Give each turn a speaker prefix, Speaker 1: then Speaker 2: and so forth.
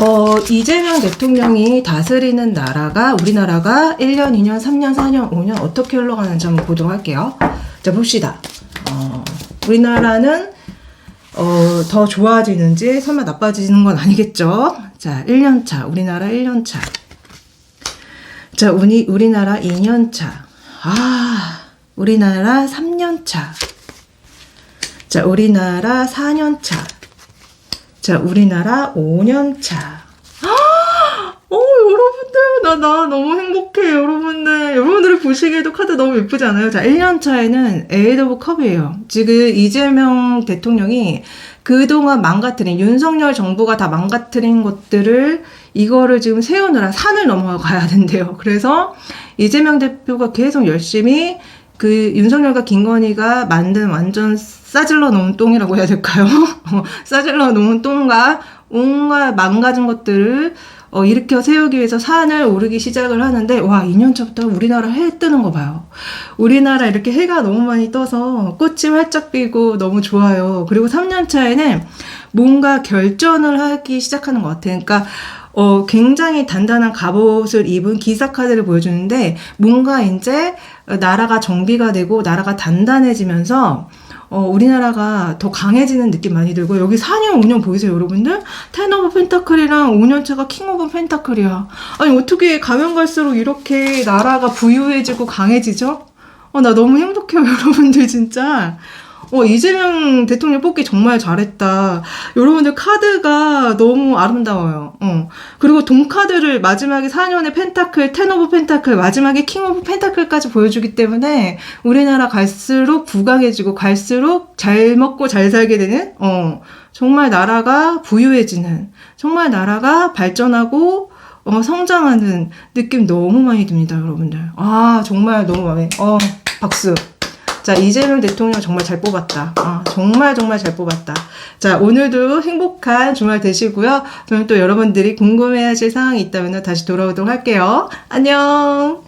Speaker 1: 어, 이재명 대통령이 다스리는 나라가 우리나라가 1년, 2년, 3년, 4년, 5년 어떻게 흘러가는지 한번 보도록 할게요. 자, 봅시다. 어, 우리나라는 어, 더 좋아지는지 설마 나빠지는 건 아니겠죠? 자, 1년 차. 우리나라 1년 차. 자, 우리, 우리나라 2년 차. 아, 우리나라 3년 차. 자, 우리나라 4년 차. 자, 우리나라 5년 차. 어, 여러분들, 나, 나 너무 행복해, 여러분들. 여러분들이 보시기에도 카드 너무 예쁘지 않아요? 자, 1년 차에는 에이드 오브 컵이에요. 지금 이재명 대통령이 그동안 망가뜨린, 윤석열 정부가 다 망가뜨린 것들을, 이거를 지금 세우느라 산을 넘어가야 된대요. 그래서 이재명 대표가 계속 열심히 그 윤석열과 김건희가 만든 완전 싸질러 놓은 똥이라고 해야 될까요? 어, 싸질러 놓은 똥과 온갖 망가진 것들을 어, 일으켜 세우기 위해서 산을 오르기 시작을 하는데, 와, 2년차부터 우리나라 해 뜨는 거 봐요. 우리나라 이렇게 해가 너무 많이 떠서 꽃이 활짝 피고 너무 좋아요. 그리고 3년 차에는 뭔가 결전을 하기 시작하는 것 같아요. 그러니까, 어, 굉장히 단단한 갑옷을 입은 기사 카드를 보여주는데, 뭔가 이제 나라가 정비가 되고, 나라가 단단해지면서, 어, 우리나라가 더 강해지는 느낌 많이 들고, 여기 4년, 5년 보이세요, 여러분들? 텐 오브 펜타클이랑 5년차가 킹 오브 펜타클이야. 아니, 어떻게 가면 갈수록 이렇게 나라가 부유해지고 강해지죠? 어, 나 너무 행복해요, 여러분들, 진짜. 어, 이재명 대통령 뽑기 정말 잘했다. 여러분들 카드가 너무 아름다워요. 어. 그리고 동카드를 마지막에 4년의 펜타클, 텐 오브 펜타클, 마지막에 킹 오브 펜타클까지 보여주기 때문에 우리나라 갈수록 부강해지고 갈수록 잘 먹고 잘 살게 되는, 어, 정말 나라가 부유해지는, 정말 나라가 발전하고, 어, 성장하는 느낌 너무 많이 듭니다, 여러분들. 아, 정말 너무 마음에, 어, 박수. 자, 이재명 대통령 정말 잘 뽑았다. 아, 정말 정말 잘 뽑았다. 자, 오늘도 행복한 주말 되시고요. 저는 또 여러분들이 궁금해 하실 사항이 있다면 다시 돌아오도록 할게요. 안녕!